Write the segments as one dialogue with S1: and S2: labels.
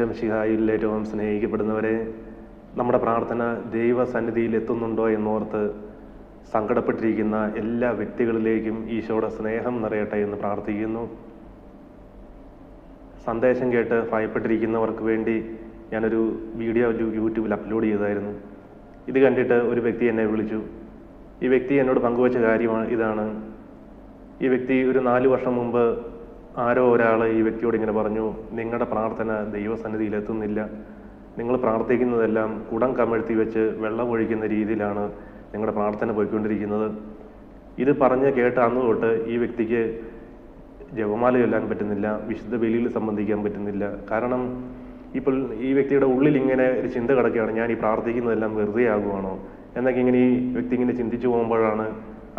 S1: ഈശംഷിഹായിൽ ഏറ്റവും സ്നേഹിക്കപ്പെടുന്നവരെ നമ്മുടെ പ്രാർത്ഥന ദൈവസന്നിധിയിൽ എത്തുന്നുണ്ടോ എന്നോർത്ത് സങ്കടപ്പെട്ടിരിക്കുന്ന എല്ലാ വ്യക്തികളിലേക്കും ഈശോയുടെ സ്നേഹം നിറയട്ടെ എന്ന് പ്രാർത്ഥിക്കുന്നു. സന്ദേശം കേട്ട് ഭയപ്പെട്ടിരിക്കുന്നവർക്ക് വേണ്ടി ഞാനൊരു വീഡിയോ യൂട്യൂബിൽ അപ്ലോഡ് ചെയ്തായിരുന്നു ഇത് കണ്ടിട്ട് ഒരു വ്യക്തി എന്നെ വിളിച്ചു. ഈ വ്യക്തി എന്നോട് പങ്കുവച്ച കാര്യമാണ് ഇതാണ്. ഈ വ്യക്തി ഒരു നാല് വർഷം മുമ്പ് ആരോ ഒരാൾ ഈ വ്യക്തിയോട് ഇങ്ങനെ പറഞ്ഞു നിങ്ങളുടെ പ്രാർത്ഥന ദൈവസന്നിധിയിൽ എത്തുന്നില്ല. നിങ്ങൾ പ്രാർത്ഥിക്കുന്നതെല്ലാം കുടം കമഴ്ത്തി വെച്ച് വെള്ളം ഒഴിക്കുന്ന രീതിയിലാണ് നിങ്ങളുടെ പ്രാർത്ഥന പോയിക്കൊണ്ടിരിക്കുന്നത്. ഇത് പറഞ്ഞ് കേട്ട അന്ന് തൊട്ട് ഈ വ്യക്തിക്ക് ജപമാല ചൊല്ലാൻ പറ്റുന്നില്ല വിശുദ്ധ ബലിയിൽ സംബന്ധിക്കാൻ പറ്റുന്നില്ല. കാരണം ഇപ്പോൾ ഈ വ്യക്തിയുടെ ഉള്ളിൽ ഇങ്ങനെ ഒരു ചിന്ത കിടക്കുകയാണ് ഞാൻ ഈ പ്രാർത്ഥിക്കുന്നതെല്ലാം വെറുതെ ആകുവാണോ എന്നൊക്കെ ഇങ്ങനെ ഈ വ്യക്തി ഇങ്ങനെ ചിന്തിച്ചു പോകുമ്പോഴാണ്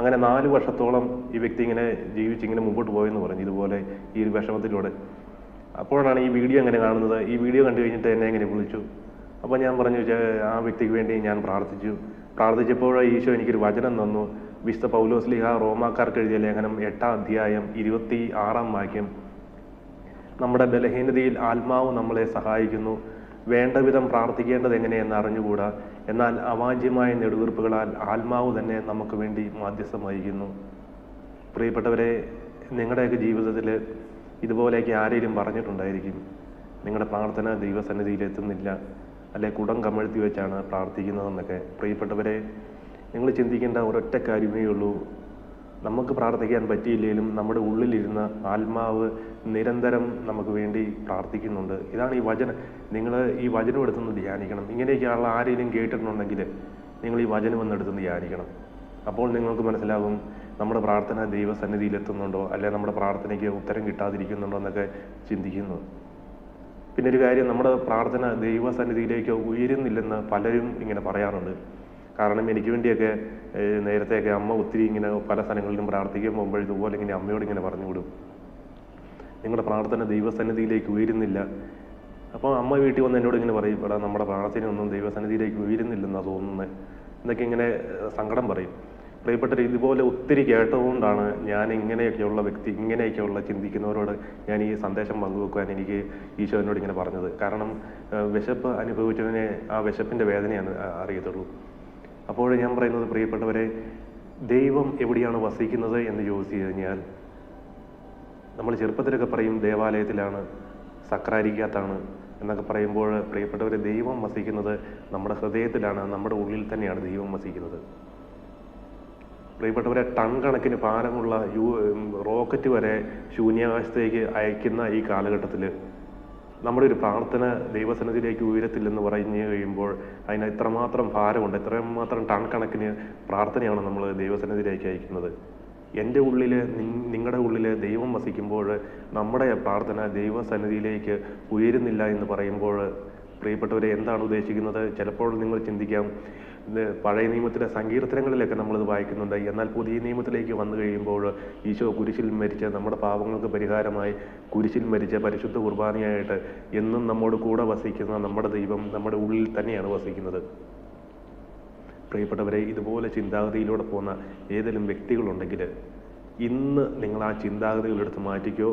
S1: അങ്ങനെ നാല് വർഷത്തോളം ഈ വ്യക്തി ഇങ്ങനെ ജീവിച്ച് ഇങ്ങനെ മുമ്പോട്ട് പോയെന്ന് പറഞ്ഞു ഇതുപോലെ ഈ ഒരു വിഷമത്തിലൂടെ. അപ്പോഴാണ് ഈ വീഡിയോ അങ്ങനെ കാണുന്നത്. ഈ വീഡിയോ കണ്ടു കഴിഞ്ഞിട്ട് എന്നെ ഇങ്ങനെ വിളിച്ചു. അപ്പോൾ ഞാൻ പറഞ്ഞു ആ വ്യക്തിക്ക് വേണ്ടി ഞാൻ പ്രാർത്ഥിച്ചു. പ്രാർത്ഥിച്ചപ്പോൾ ഈശോ എനിക്കൊരു വചനം തന്നു. വിശുദ്ധ പൗലോസ്ലിഹ റോമാക്കാർക്ക് എഴുതിയ ലേഖനം എട്ടാം അധ്യായം ഇരുപത്തി ആറാം വാക്യം. നമ്മുടെ ബലഹീനതയിൽ ആത്മാവ് നമ്മളെ സഹായിക്കുന്നു. വേണ്ട വിധം പ്രാർത്ഥിക്കേണ്ടത് എങ്ങനെയെന്ന് അറിഞ്ഞുകൂടാ? എന്നാൽ അവാജ്യമായ നെടുവീർപ്പുകളാൽ ആത്മാവ് തന്നെ നമുക്ക് വേണ്ടി മാധ്യസ്ഥം വഹിക്കുന്നു. പ്രിയപ്പെട്ടവരെ നിങ്ങളുടെയൊക്കെ ജീവിതത്തിൽ ഇതുപോലെയൊക്കെ ആരെങ്കിലും പറഞ്ഞിട്ടുണ്ടായിരിക്കും. നിങ്ങളുടെ പ്രാർത്ഥന ദൈവസന്നിധിയിൽ എത്തുന്നില്ല. അല്ലെ കുടം കമഴ്ത്തി വെച്ചാണ് പ്രാർത്ഥിക്കുന്നതെന്നൊക്കെ. പ്രിയപ്പെട്ടവരെ നിങ്ങൾ ചിന്തിക്കേണ്ട ഒരൊറ്റ കാര്യമേ ഉള്ളൂ. നമുക്ക് പ്രാർത്ഥിക്കാൻ പറ്റിയില്ലെങ്കിലും നമ്മുടെ ഉള്ളിലിരുന്ന ആത്മാവ് നിരന്തരം നമുക്ക് വേണ്ടി പ്രാർത്ഥിക്കുന്നുണ്ട്. ഇതാണ് ഈ വചനം. നിങ്ങൾ ഈ വചനം എടുത്തുനിന്ന് ധ്യാനിക്കണം. ഇങ്ങനെയൊക്കെയുള്ള ആരെങ്കിലും കേട്ടിട്ടുണ്ടെങ്കിൽ നിങ്ങൾ ഈ വചനം ഒന്ന് എടുത്തുനിന്ന് ധ്യാനിക്കണം. അപ്പോൾ നിങ്ങൾക്ക് മനസ്സിലാകും നമ്മുടെ പ്രാർത്ഥന ദൈവസന്നിധിയിൽ എത്തുന്നുണ്ടോ അല്ലെ നമ്മുടെ പ്രാർത്ഥനയ്ക്ക് ഉത്തരം കിട്ടാതിരിക്കുന്നുണ്ടോ എന്നൊക്കെ ചിന്തിക്കുന്നു. പിന്നെ ഒരു കാര്യം നമ്മുടെ പ്രാർത്ഥന ദൈവസന്നിധിയിലേക്ക് ഉയരുന്നില്ലെന്ന് പലരും ഇങ്ങനെ പറയാറുണ്ട്. കാരണം എനിക്ക് വേണ്ടിയൊക്കെ നേരത്തെയൊക്കെ അമ്മ ഒത്തിരി ഇങ്ങനെ പല സ്ഥലങ്ങളിലും പ്രാർത്ഥിക്കാൻ പോകുമ്പോൾ ഇതുപോലെ ഇങ്ങനെ അമ്മയോട് ഇങ്ങനെ പറഞ്ഞു വിടും. നിങ്ങളുടെ പ്രാർത്ഥന ദൈവസന്നിധിയിലേക്ക് ഉയരുന്നില്ല. അപ്പോൾ അമ്മ വീട്ടിൽ വന്ന് എന്നോട് ഇങ്ങനെ പറയും എടാ നമ്മുടെ പ്രാർത്ഥനയൊന്നും ദൈവസന്നിധിയിലേക്ക് ഉയരുന്നില്ലെന്നാണ് തോന്നുന്നത് എന്നൊക്കെ ഇങ്ങനെ സങ്കടം പറയും. പ്രിയപ്പെട്ട ഇതുപോലെ ഒത്തിരി കേട്ടതുകൊണ്ടാണ് ഞാൻ ഇങ്ങനെയൊക്കെയുള്ള വ്യക്തി ഇങ്ങനെയൊക്കെയുള്ള ചിന്തിക്കുന്നവരോട് ഞാൻ ഈ സന്ദേശം പങ്കുവെക്കാൻ എനിക്ക് ഈശോ എന്നോട് ഇങ്ങനെ പറഞ്ഞത്. കാരണം വിശപ്പ് അനുഭവിച്ചതിനെ ആ വിശപ്പിന്റെ വേദനയാണ് അറിയത്തുള്ളൂ. അപ്പോൾ ഞാൻ പറയുന്നത് പ്രിയപ്പെട്ടവരെ ദൈവം എവിടെയാണ് വസിക്കുന്നത് എന്ന് ചോദിച്ചു കഴിഞ്ഞാൽ നമ്മൾ ചെറുപ്പത്തിലൊക്കെ പറയും ദേവാലയത്തിലാണ് സക്രാരിക്കകത്താണ് എന്നൊക്കെ പറയുമ്പോൾ പ്രിയപ്പെട്ടവരെ ദൈവം വസിക്കുന്നത് നമ്മുടെ ഹൃദയത്തിലാണ് നമ്മുടെ ഉള്ളിൽ തന്നെയാണ് ദൈവം വസിക്കുന്നത്. പ്രിയപ്പെട്ടവരെ ടൺ കണക്കിന് ഭാരമുള്ള യു റോക്കറ്റ് വരെ ശൂന്യാകാശത്തേക്ക് അയക്കുന്ന ഈ കാലഘട്ടത്തിൽ നമ്മുടെ ഒരു പ്രാർത്ഥന ദൈവസന്നിധിയിലേക്ക് ഉയരത്തില്ലെന്ന് പറഞ്ഞു കഴിയുമ്പോൾ അതിന് എത്രമാത്രം ഭാരമുണ്ട് എത്രമാത്രം ടൺ കണക്കിന് പ്രാർത്ഥനയാണ് നമ്മൾ ദൈവസന്നിധിയിലേക്ക് അയക്കുന്നത്. എന്റെ ഉള്ളിൽ നിങ്ങളുടെ ഉള്ളിൽ ദൈവം വസിക്കുമ്പോൾ നമ്മുടെ പ്രാർത്ഥന ദൈവസന്നിധിയിലേക്ക് ഉയരുന്നില്ല എന്ന് പറയുമ്പോൾ പ്രിയപ്പെട്ടവരെ എന്താണ് ഉദ്ദേശിക്കുന്നത്? ചിലപ്പോൾ നിങ്ങൾ ചിന്തിക്കാം പഴയ നിയമത്തിലെ സങ്കീർത്തനങ്ങളിലൊക്കെ നമ്മളിത് വായിക്കുന്നുണ്ട്. എന്നാൽ പുതിയ നിയമത്തിലേക്ക് വന്നു കഴിയുമ്പോൾ ഈശോ കുരിശിൽ മരിച്ച നമ്മുടെ പാപങ്ങൾക്ക് പരിഹാരമായി കുരിശിൽ മരിച്ച പരിശുദ്ധ കുർബാനയായിട്ട് എന്നും നമ്മോട് കൂടെ വസിക്കുന്ന നമ്മുടെ ദൈവം നമ്മുടെ ഉള്ളിൽ തന്നെയാണ് വസിക്കുന്നത്. പ്രിയപ്പെട്ടവരെ ഇതുപോലെ ചിന്താഗതിയിലൂടെ പോകുന്ന ഏതെങ്കിലും വ്യക്തികളുണ്ടെങ്കിൽ ഇന്ന് നിങ്ങൾ ആ ചിന്താഗതികളെടുത്ത് മാറ്റിക്കോ.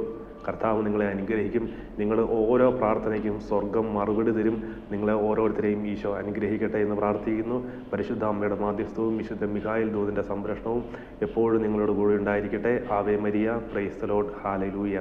S1: കർത്താവ് നിങ്ങളെ അനുഗ്രഹിക്കും. നിങ്ങൾ ഓരോ പ്രാർത്ഥനയ്ക്കും സ്വർഗം മറുപടി തരും. നിങ്ങളെ ഓരോരുത്തരെയും ഈശോ അനുഗ്രഹിക്കട്ടെ എന്ന് പ്രാർത്ഥിക്കുന്നു. പരിശുദ്ധ അമ്മയുടെ മാധ്യസ്ഥവും വിശുദ്ധ മിഹായിൽ ദൂതിന്റെ സംരക്ഷണവും എപ്പോഴും നിങ്ങളോട് കൂടെ ഉണ്ടായിരിക്കട്ടെ. ആവേ മരിയ പ്രൈസ്തലോഡ് ഹാലലൂയ